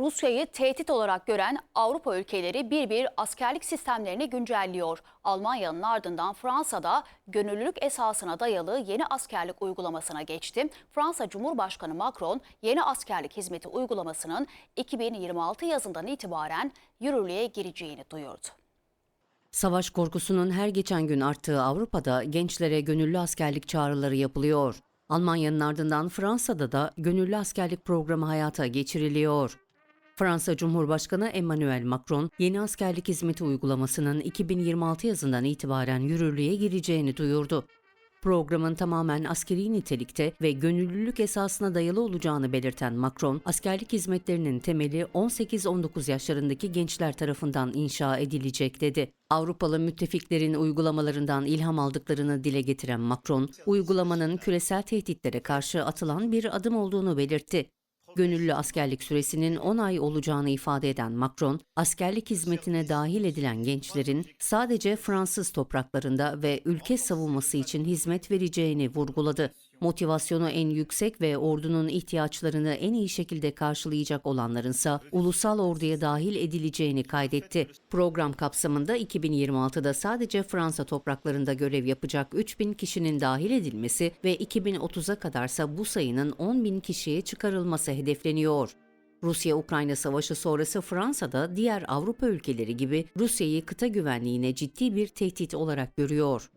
Rusya'yı tehdit olarak gören Avrupa ülkeleri bir bir askerlik sistemlerini güncelliyor. Almanya'nın ardından Fransa'da gönüllülük esasına dayalı yeni askerlik uygulamasına geçti. Fransa Cumhurbaşkanı Macron yeni askerlik hizmeti uygulamasının 2026 yazından itibaren yürürlüğe gireceğini duyurdu. Savaş korkusunun her geçen gün arttığı Avrupa'da gençlere gönüllü askerlik çağrıları yapılıyor. Almanya'nın ardından Fransa'da da gönüllü askerlik programı hayata geçiriliyor. Fransa Cumhurbaşkanı Emmanuel Macron, yeni askerlik hizmeti uygulamasının 2026 yazından itibaren yürürlüğe gireceğini duyurdu. Programın tamamen askeri nitelikte ve gönüllülük esasına dayalı olacağını belirten Macron, askerlik hizmetlerinin temeli 18-19 yaşlarındaki gençler tarafından inşa edilecek dedi. Avrupalı müttefiklerin uygulamalarından ilham aldıklarını dile getiren Macron, uygulamanın küresel tehditlere karşı atılan bir adım olduğunu belirtti. Gönüllü askerlik süresinin 10 ay olacağını ifade eden Macron, askerlik hizmetine dahil edilen gençlerin sadece Fransız topraklarında ve ülke savunması için hizmet vereceğini vurguladı. Motivasyonu en yüksek ve ordunun ihtiyaçlarını en iyi şekilde karşılayacak olanlarınsa ulusal orduya dahil edileceğini kaydetti. Program kapsamında 2026'da sadece Fransa topraklarında görev yapacak 3000 kişinin dahil edilmesi ve 2030'a kadarsa bu sayının 10 bin kişiye çıkarılması hedefleniyor. Rusya-Ukrayna savaşı sonrası Fransa'da diğer Avrupa ülkeleri gibi Rusya'yı kıta güvenliğine ciddi bir tehdit olarak görüyor.